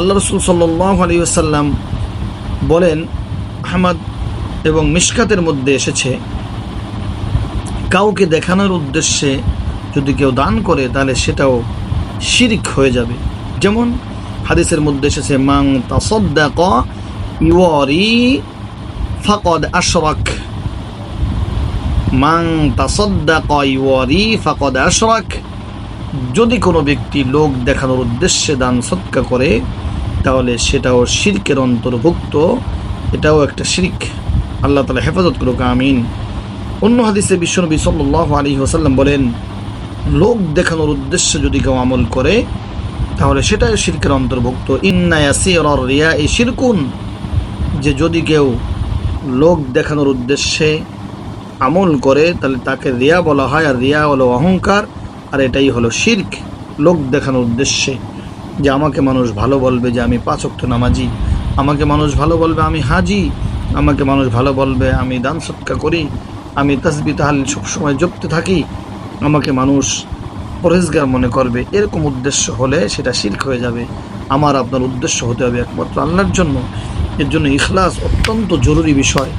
আল্লাহ রসুল সাল্লাহ আলী বলেন, আহমদ এবং মিশকাতের মধ্যে এসেছে, কাউকে দেখানোর উদ্দেশ্যে যদি কেউ দান করে, তাহলে সেটাও শিরিক হয়ে যাবে। যেমন হাদিসের মধ্যে এসেছে মাং তাসদ্দাক ইওয়ারি ফাকদ আশরাক। মাং তাসদ্দাক ইওয়ারি ফাকদ আশরাক। যদি কোনো ব্যক্তি লোক দেখানোর উদ্দেশ্যে দান সৎকা করে তাহলে সেটাও শিরকের অন্তর্ভুক্ত, এটাও একটা শিরিক। আল্লাহ তালা হেফাজত করুক, আমিন। অন্য হাদিসে বিশ্বনবী সাল্লাহ আলী ওসাল্লাম বলেন, লোক দেখানোর উদ্দেশ্যে যদি কেউ আমল করে, তাহলে সেটাই শিরকের অন্তর্ভুক্ত। ইন্নায়াসির রিয়া এই শিরকুন। যে যদি কেউ লোক দেখানোর উদ্দেশ্যে আমল করে, তাহলে তাকে রিয়া বলা হয়, আর রিয়া হলো অহংকার, আর এটাই হলো শির্ক। লোক দেখানোর উদ্দেশ্যে। যে আমাকে মানুষ ভালো বলবে যে আমি পাঁচক্ত নামাজি, আমাকে মানুষ ভালো বলবে আমি হাজি, আমাকে মানুষ ভালো বলবে আমি দান সৎকা করি, আমি তাসবি তাহালিল সবসময় জপতে থাকি, আমাকে মানুষ পরেজগার মনে করবে। এরকম উদ্দেশ্য হলে সেটা শির্ক হয়ে যাবে। আমার আপনার উদ্দেশ্য হতে হবে একমাত্র আল্লাহর জন্য। এর জন্য ইখলাস অত্যন্ত জরুরি বিষয়।